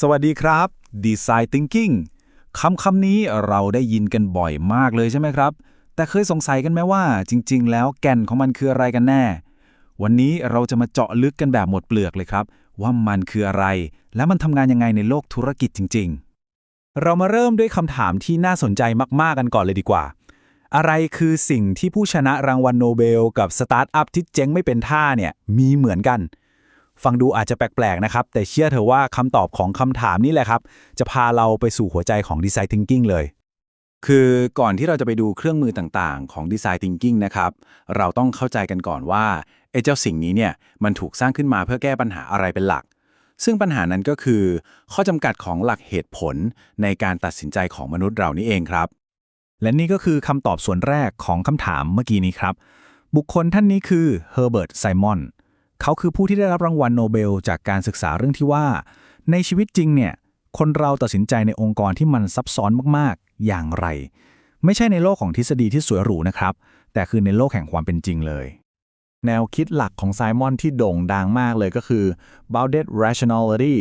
สวัสดีครับ Design Thinking คำคำนี้เราได้ยินกันบ่อยมากเลยใช่ไหมครับ แต่เคยสงสัยกันไหมว่า จริง ๆ แล้วแก่นของมันคืออะไรกันแน่ วันนี้เราจะมาเจาะลึกกันแบบหมดเปลือกเลยครับ ว่ามันคืออะไร และมันทำงานยังไงในโลกธุรกิจจริง ๆ เรามาเริ่มด้วยคำถามที่น่าสนใจมาก ๆ กันก่อนเลยดีกว่า อะไรคือสิ่งที่ผู้ชนะรางวัลโนเบล กับสตาร์ทอัพที่เจ๊งไม่เป็นท่าเนี่ยมีเหมือนกัน ฟังดูอาจจะแปลกๆนะครับ แต่เชื่อเถอะว่าคำตอบของคำถามนี้แหละครับ จะพาเราไปสู่หัวใจของ Design Thinking เลย คือก่อนที่เราจะไปดูเครื่องมือต่างๆ ของ Design Thinking นะครับ เราต้องเข้าใจกันก่อนว่าไอ้เจ้าสิ่งนี้เนี่ยมันถูกสร้างขึ้นมาเพื่อแก้ปัญหาอะไรเป็นหลัก ซึ่งปัญหานั้นก็คือ ข้อจำกัดของหลักเหตุผลในการตัดสินใจของมนุษย์เรานี่เองครับ และนี่ก็คือคำตอบส่วนแรกของคำถามเมื่อกี้นี้ครับ บุคคลท่านนี้คือเฮอร์เบิร์ตไซมอน เขาคือผู้ที่ได้รับรางวัลโนเบล จากการศึกษาเรื่องที่ว่า ในชีวิตจริงเนี่ยคนเราตัดสินใจในองค์กรที่มันซับซ้อนมากๆ อย่างไร ไม่ใช่ในโลกของทฤษฎีที่สวยหรูนะครับ แต่คือในโลกแห่งความเป็นจริงเลย แนวคิดหลักของไซมอนที่โด่งดังมากเลยก็คือ bounded rationality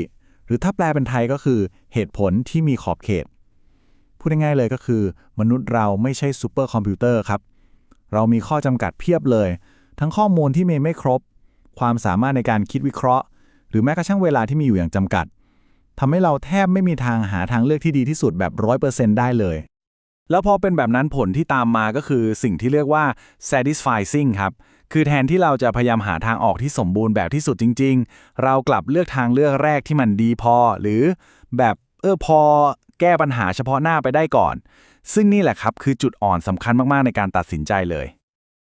หรือถ้าแปลเป็นไทยก็คือเหตุผลที่มีขอบเขต พูดง่ายๆเลยก็คือ มนุษย์เราไม่ใช่ซูเปอร์คอมพิวเตอร์ครับ เรามีข้อจำกัดเพียบเลย ทั้งข้อมูลที่มีไม่ครบ ความสามารถในการคิดวิเคราะห์ หรือแม้กระทั่งเวลาที่มีอยู่อย่างจำกัดทำให้เราแทบไม่มีทางหาทางเลือกที่ดีที่สุดแบบ100%ได้เลย แล้วพอเป็นแบบนั้นผลที่ตามมาก็คือสิ่งที่เรียกว่า satisfying ครับคือแทนที่เราจะพยายามหาทางออกที่สมบูรณ์แบบที่สุดจริง ๆ เรากลับเลือกทางเลือกแรกที่มันดีพอ หรือแบบเออพอแก้ปัญหาเฉพาะหน้าไปได้ก่อน ซึ่งนี่แหละครับคือจุดอ่อนสำคัญมาก ๆ ในการตัดสินใจเลย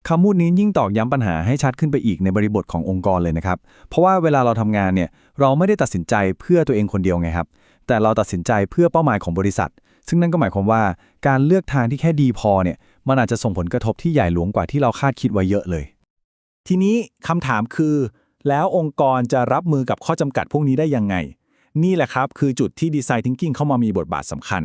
คำพูดนี้ยิ่งตอกย้ำปัญหาให้ชัดขึ้นไปอีกในบริบทขององค์กรเลยนะครับ เพราะว่าเวลาเราทำงานเนี่ย เราไม่ได้ตัดสินใจเพื่อตัวเองคนเดียวไงครับ แต่เราตัดสินใจเพื่อเป้าหมายของบริษัท ซึ่งนั่นก็หมายความว่าการเลือกทางที่แค่ดีพอเนี่ย มันอาจจะส่งผลกระทบที่ใหญ่หลวงกว่าที่เราคาดคิดไว้เยอะเลย ทีนี้คำถามคือ แล้วองค์กรจะรับมือกับข้อจำกัดพวกนี้ได้ยังไง นี่แหละครับคือจุดที่ Design Thinking เข้ามามีบทบาทสำคัญ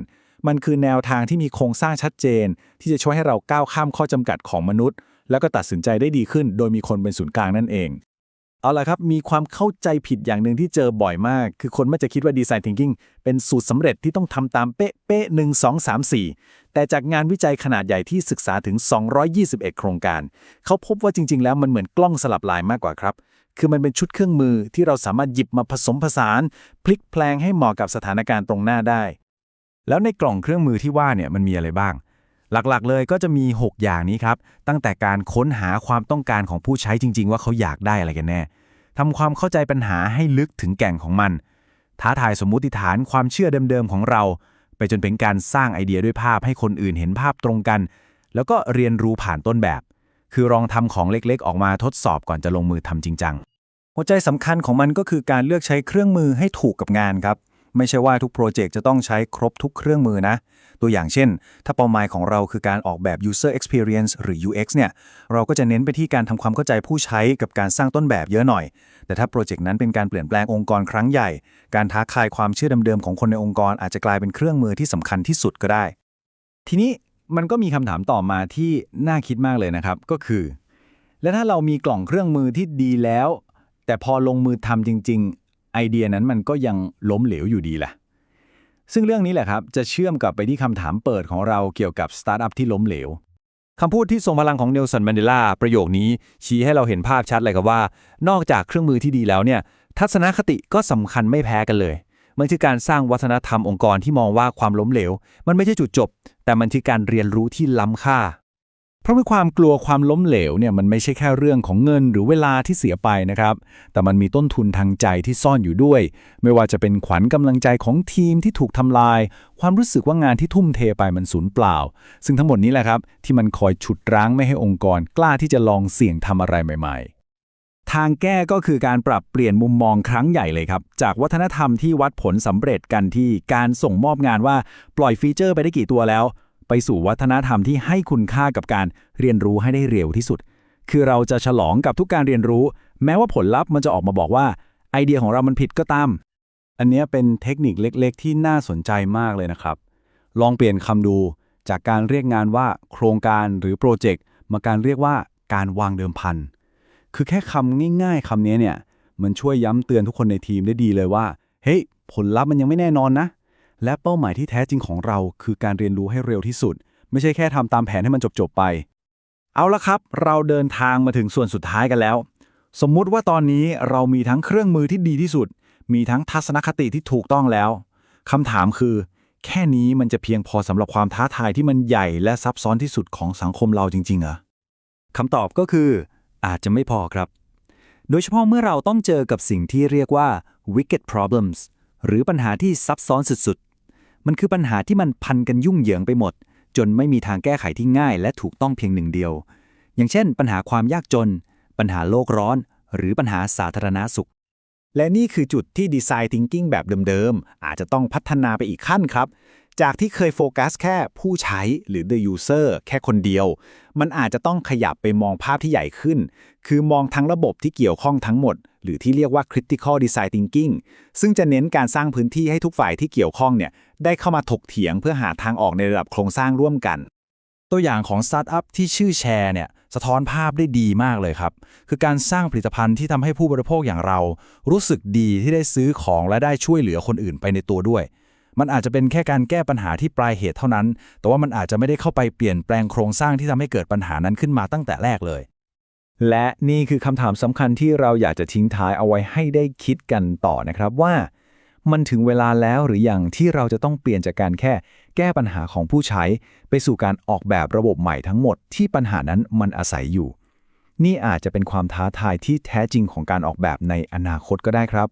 มันคือแนวทางที่มีโครงสร้างชัดเจน ที่จะช่วยให้เราก้าวข้ามข้อจำกัดของมนุษย์ แล้วก็ตัดสินใจได้ดีขึ้น โดยมีคนเป็นศูนย์กลางนั่นเอง เอาละครับ มีความเข้าใจผิดอย่างหนึ่งที่เจอบ่อยมาก คือคนมักจะคิดว่า Design Thinking เป็นสูตรสำเร็จที่ต้องทำตามเป๊ะเป๊ะหนึ่งสองสามสี่แต่จากงานวิจัยขนาดใหญ่ที่ศึกษาถึง 221 โครงการ เขาพบว่าจริง ๆ แล้วมันเหมือนกล้องสลับลายมากกว่าครับคือมันเป็นชุดเครื่องมือที่เราสามารถหยิบมาผสมผสาน พลิกแพลงให้เหมาะกับสถานการณ์ตรงหน้าได้ แล้วในกล่องเครื่องมือที่ว่าเนี่ยมันมีอะไรบ้าง หลักๆ เลยก็จะมี 6 อย่างนี้ครับ ตั้งแต่การค้นหาความต้องการของผู้ใช้จริง ๆ ว่าเขาอยากได้อะไรกันแน่ทำความเข้าใจปัญหาให้ลึกถึงแก่งของมัน ท้าทายสมมุติฐานความเชื่อเดิมๆของเรา ไปจนเป็นการสร้างไอเดียด้วยภาพให้คนอื่นเห็นภาพตรงกัน แล้วก็เรียนรู้ผ่านต้นแบบ คือลองทำของเล็กๆ ออกมาทดสอบก่อนจะลงมือทำจริงจังหัวใจสำคัญของมันก็คือการเลือกใช้เครื่องมือให้ถูกกับงานครับ ไม่ใช่ว่าทุกโปรเจกต์จะต้องใช้ครบทุกเครื่องมือนะ ตัวอย่างเช่น ถ้าเป้าหมายของเราคือการออกแบบ user experience หรือ UX เนี่ย เราก็จะเน้นไปที่การทำความเข้าใจผู้ใช้กับการสร้างต้นแบบเยอะหน่อย แต่ถ้าโปรเจกต์นั้นเป็นการเปลี่ยนแปลงองค์กรครั้งใหญ่ การท้าทายความเชื่อเดิมๆของคนในองค์กรอาจจะกลายเป็นเครื่องมือที่สำคัญที่สุดก็ได้ ทีนี้มันก็มีคำถามต่อมาที่น่าคิดมากเลยนะครับ ก็คือ แล้วถ้าเรามีกล่องเครื่องมือที่ดีแล้ว แต่พอลงมือทำจริง ๆ ไอเดียนั้นมันก็ยังล้มเหลวอยู่ดีแหละซึ่งเรื่องนี้แหละครับจะเชื่อมกลับไปที่คำถามเปิดของเราเกี่ยวกับสตาร์ทอัพที่ล้มเหลวคำพูดที่ทรงพลังของเนลสันแมนเดลาประโยคนี้ชี้ให้เราเห็นภาพชัดเลยครับว่า นอกจากเครื่องมือที่ดีแล้วเนี่ยทัศนคติก็สำคัญไม่แพ้กันเลยมันคือการสร้างวัฒนธรรมองค์กรที่มองว่าความล้มเหลว มันไม่ใช่จุดจบ แต่มันคือการเรียนรู้ที่ล้ำค่า เพราะมีความกลัวความล้มเหลวเนี่ยมันไม่ใช่แค่เรื่องของเงินหรือเวลาที่เสียไปนะครับ แต่มันมีต้นทุนทางใจที่ซ่อนอยู่ด้วย ไม่ว่าจะเป็นขวัญกำลังใจของทีมที่ถูกทำลาย ความรู้สึกว่างานที่ทุ่มเทไปมันสูญเปล่า ซึ่งทั้งหมดนี้แหละครับ ที่มันคอยฉุดรั้งไม่ให้องค์กร กล้าที่จะลองเสี่ยงทำอะไรใหม่ ๆทางแก้ก็คือการปรับเปลี่ยนมุมมองครั้งใหญ่เลยครับ จากวัฒนธรรมที่วัดผลสำเร็จกันที่การส่งมอบงานว่าปล่อยฟีเจอร์ไปได้กี่ตัวแล้ว ไปสู่วัฒนธรรมที่ให้คุณค่ากับการเรียนรู้ให้ได้เร็วที่สุด คือเราจะฉลองกับทุกการเรียนรู้ แม้ว่าผลลัพธ์มันจะออกมาบอกว่า ไอเดียของเรามันผิดก็ตาม อันนี้เป็นเทคนิคเล็กๆ ที่น่าสนใจมากเลยนะครับ ลองเปลี่ยนคำดูจากการเรียกงานว่าโครงการหรือโปรเจกต์มาการเรียกว่าการวางเดิมพัน คือแค่คำง่ายๆคำนี้เนี่ย มันช่วยย้ำเตือนทุกคนในทีมได้ดีเลยว่า เฮ้ย ผลลัพธ์มันยังไม่แน่นอนนะ และเป้าหมายที่แท้จริงของเราคือการเรียนรู้ให้เร็วที่สุด ไม่ใช่แค่ทำตามแผนให้มันจบๆไป เอาละครับ เราเดินทางมาถึงส่วนสุดท้ายกันแล้ว สมมุติว่าตอนนี้เรามีทั้งเครื่องมือที่ดีที่สุด มีทั้งทัศนคติที่ถูกต้องแล้วคำถามคือ แค่นี้มันจะเพียงพอสำหรับความท้าทายที่มันใหญ่และซับซ้อนที่สุดของสังคมเราจริงๆเหรอคำตอบก็คือ อาจจะไม่พอครับ โดยเฉพาะเมื่อเราต้องเจอกับสิ่งที่เรียกว่า wicked problems หรือปัญหาที่ซับซ้อนสุดๆ มันคือปัญหาที่มันพันกันยุ่งเหยิงไปหมด จนไม่มีทางแก้ไขที่ง่าย และถูกต้องเพียงหนึ่งเดียว อย่างเช่น ปัญหาความยากจน ปัญหาโลกร้อน หรือปัญหาสาธารณาสุข และนี่คือจุดที่ดีไซน์ทิงกิ้งแบบเดิมๆ อาจจะต้องพัฒนาไปอีกขั้นครับ จากที่เคยโฟกัสแค่ผู้ใช้หรือ the user แค่คนเดียว มันอาจจะต้องขยับไปมองภาพที่ใหญ่ขึ้น คือมองทั้งระบบที่เกี่ยวข้องทั้งหมด หรือที่เรียกว่า critical design thinking ซึ่งจะเน้นการสร้างพื้นที่ให้ทุกฝ่ายที่เกี่ยวข้องเนี่ยได้เข้ามาถกเถียงเพื่อหาทางออกในระดับโครงสร้างร่วมกัน ตัวอย่างของสตาร์ทอัพที่ชื่อแชร์เนี่ยสะท้อนภาพได้ดีมากเลยครับ คือการสร้างผลิตภัณฑ์ที่ทำให้ผู้บริโภคอย่างเรา รู้สึกดีที่ได้ซื้อของและได้ช่วยเหลือคนอื่นไปในตัวด้วย มันอาจจะเป็นแค่การแก้ปัญหาที่ปลายเหตุเท่านั้น แต่ว่ามันอาจจะไม่ได้เข้าไปเปลี่ยนแปลงโครงสร้างที่ทำให้เกิดปัญหานั้นขึ้นมาตั้งแต่แรกเลย และนี่คือคำถามสำคัญที่เราอยากจะทิ้งท้ายเอาไว้ให้ได้คิดกันต่อนะครับว่า มันถึงเวลาแล้วหรืออยังที่เราจะต้องเปลี่ยนจากการแค่ แก้ปัญหาของผู้ใช้ ไปสู่การออกแบบระบบใหม่ทั้งหมดที่ปัญหานั้นมันอาศัยอยู่ นี่อาจจะเป็นความท้าทายที่แท้จริงของการออกแบบในอนาคตก็ได้ครับ